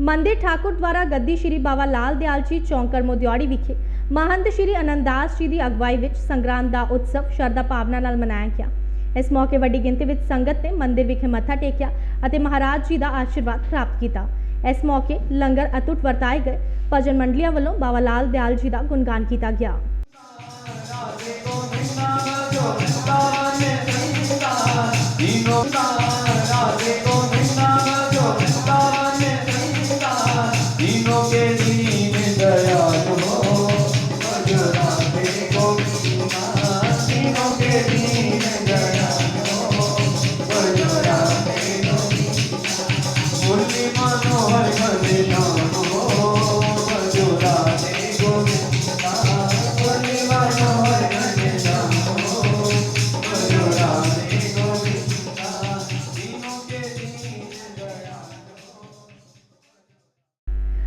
ਮੰਦਿਰ ਠਾਕੁਰ ਦੁਆਰਾ ਗੱਦੀ ਸ਼੍ਰੀ ਬਾਬਾ ਲਾਲ ਦਿਆਲ ਜੀ ਚੌਂਕਰ ਮੋਦਿਆੜੀ ਵਿਖੇ ਮਹੰਤ ਸ਼੍ਰੀ ਅਨੰਦਾਸ ਜੀ ਦੀ ਅਗਵਾਈ ਵਿੱਚ ਸੰਗਰਾਮ ਦਾ ਉਤਸਵ ਸ਼ਰਧਾ ਭਾਵਨਾ ਨਾਲ ਮਨਾਇਆ ਗਿਆ। ਇਸ ਮੌਕੇ ਵੱਡੀ ਗਿਣਤੀ ਵਿੱਚ ਸੰਗਤ ਨੇ ਮੰਦਿਰ ਵਿਖੇ ਮੱਥਾ ਟੇਕਿਆ ਅਤੇ ਮਹਾਰਾਜ ਜੀ ਦਾ ਆਸ਼ੀਰਵਾਦ ਪ੍ਰਾਪਤ ਕੀਤਾ। ਇਸ ਮੌਕੇ ਲੰਗਰ ਅਤੁੱਟ ਵਰਤਾਏ ਗਏ। ਭਜਨ ਮੰਡਲੀਆਂ ਵੱਲੋਂ ਬਾਬਾ ਲਾਲ ਦਿਆਲ ਜੀ ਦਾ ਗੁਣਗਾਨ ਕੀਤਾ ਗਿਆ। दीनों के दीन दयालु हो भज राधे को मीना दीनों के दीन दयालु हो भज राधे को मीना मुरली मनोहर भजे